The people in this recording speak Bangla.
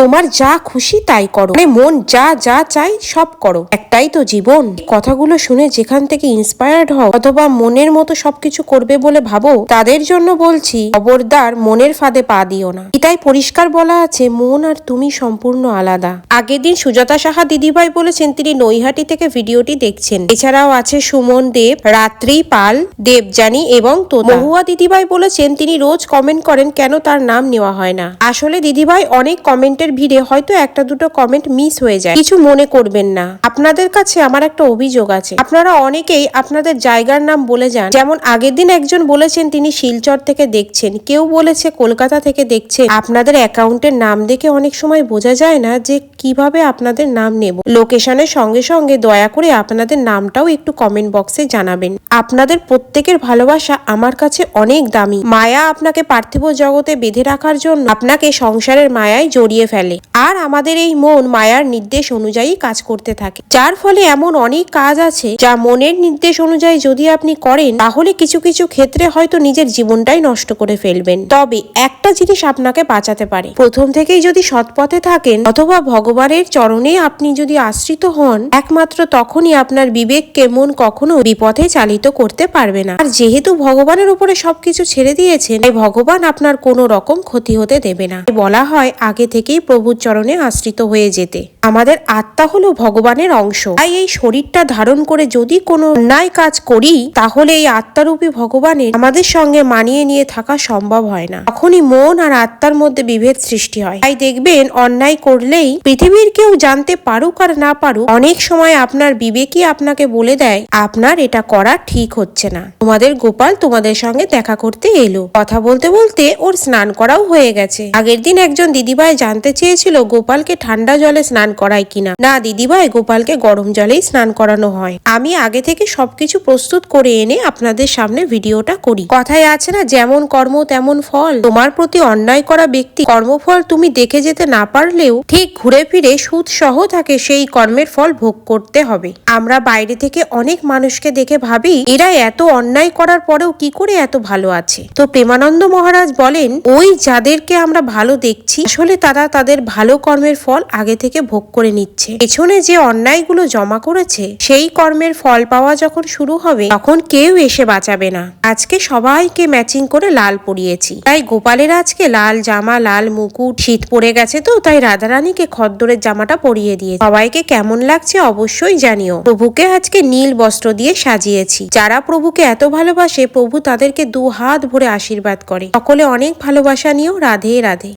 তোমার যা খুশি তাই করো। মানে মন যা যা চাই সব করো। একটাই তো জীবন। কথাগুলো শুনে যেখান থেকে ইন্সপায়ার্ড হও, অথবা মনের মতো সবকিছু করবে বলে ভাবো, তাদের জন্য বলছি, খবরদার মনের ফাঁদে পা দিও না। এটাই পরিষ্কার বলা আছে, মন আর তুমি সম্পূর্ণ আলাদা। আগের দিন সুজাতা সাহা দিদিভাই বলেছেন, তিনি নৈহাটি থেকে ভিডিওটি দেখছেন। এছাড়াও আছে সুমন দেব, রাত্রি পাল দেবজানী এবং মহুয়া দিদিভাই বলেছেন, তিনি রোজ কমেন্ট করেন, কেন তার নাম নেওয়া হয় না? আসলে দিদিভাই অনেক কমেন্টের ভিড়ে হয়তো একটা দুটো কমেন্ট মিস হয়ে যায়। কিছু মনে করবেন না। আপনাদের কাছে আমার একটা অভিযোগ আছে। আপনারা অনেকেই আপনাদের জায়গার নাম বলে যান। যেমন আগের দিন একজন বলেছেন, তিনি শিলচর থেকে দেখছেন। কেউ বলেছে কলকাতা থেকে দেখছেন। আপনাদের অ্যাকাউন্টের নাম দেখে অনেক সময় বোঝা যায় না যে কীভাবে আপনাদের নাম নেব। লোকেশনের সঙ্গে সঙ্গে দয়া করে আপনাদের নামটাও একটু কমেন্ট বক্সে জানাবেন। আপনাদের প্রত্যেকের ভালোবাসা আমার কাছে অনেক দামি। মায়া আপনাকে পার্থিব জগতে বেঁধে রাখার জন্য আপনাকে সংসারের মায়ায় জড়িয়ে ফেলে। আর আমাদের এই মন মায়ার নির্দেশ অনুযায়ী কাজ করতে থাকে। যার ফলে এমন অনেক কাজ আছে যা মনের নির্দেশ অনুযায়ী যদি আপনি করেন, তাহলে কিছু কিছু ক্ষেত্রে হয়তো নিজের জীবনটাই নষ্ট করে ফেলবেন। তবে একটা জিনিস আপনাকে বাঁচাতে পারে। প্রথম থেকেই যদি সৎপথে থাকেন, অথবা ভগবানের চরণে আপনি যদি আশ্রিত হন, একমাত্র তখনই আপনার বিবেককে মন কখনো বিপথে চালিত করতে পারবে না। আর যেহেতু ভগবানের উপরে সবকিছু ছেড়ে দিয়েছেন, তাই ভগবান আপনার কোনো রকম ক্ষতি হতে দেবে না। বলা হয়, আগে থেকেই প্রভুর চরণে আশ্রিত হয়ে যেতে। আমাদের আত্মা হলো ভগবানের অংশ। তাই এই শরীরটা ধারণ করে যদি কোনো অন্যায় কাজ করি, তাহলে এই আত্মারূপী ভগবানের আমাদের সঙ্গে মানিয়ে নিয়ে থাকা সম্ভব হয় না। তখনই মন আর আত্মার মধ্যে বিভেদ সৃষ্টি হয়। তাই দেখবেন, অন্যায় করলেই পৃথিবীর কেউ জানতে পারুক আর না পারুক, অনেক সময় আপনার বিবেকই আপনাকে বলে দেয়, আপনার এটা করা ঠিক হচ্ছে না। তোমাদের গোপাল তোমাদের সঙ্গে দেখা করতে এলো। কথা বলতে বলতে ওর স্নান করাও হয়ে গেছে। আগের দিন একজন দিদিভাই জানতে চেয়েছিল গোপালকে ঠান্ডা জলে স্নান করায় কিনা। না, দিদিভাই, গোপালকে গরম জলেই স্নান করানো হয়। আমি আগে থেকে সবকিছু প্রস্তুত করে এনে আপনাদের সামনে ভিডিওটা করি। কথায় আছে না, যেমন কর্ম তেমন ফল। তোমার প্রতি অন্যায় করা ব্যক্তি, কর্মফল তুমি দেখে যেতে না পারলেও ঠিক ঘুরে ফিরে সুদ সহ থাকে সেই কর্মের ফল ভোগ করতে হবে। আমরা বাইরে থেকে অনেক মানুষকে দেখে ভাবি, এরা এত অন্যায় করার পরেও কি করে এত ভালো আছে? তো প্রেমানন্দ মহারাজ বলেন, ওই যাদেরকে আমরা ভালো দেখছি, আসলে তারা তাদের ভালো কর্মের ফল আগে থেকে ভোগ করে নিচ্ছে। পেছনে যে অন্যায়গুলো জমা করেছে, সেই কর্মের ফল পাওয়া যখন শুরু হবে, তখন কেউ এসে বাঁচাবে না। আজকে সবাইকে ম্যাচিং করে লাল পরিয়েছি। তাই গোপালের আজকে লাল জামা, লাল মুকুট, শীত পড়ে গেছে তো, তাই রাধারানীকে খদ্দরের জামাটা পরিয়ে দিয়ে। সবাইকে কেমন লাগছে অবশ্যই জানিও। প্রভুকে আজকে নীল বস্ত্র দিয়ে সাজিয়েছি। যারা প্রভুকে এত ভালোবাসে, প্রভু তাদেরকে দু হাত ভরে আশীর্বাদ করে। সকলে অনেক ভালোবাসা নিয়েও রাধে রাধে।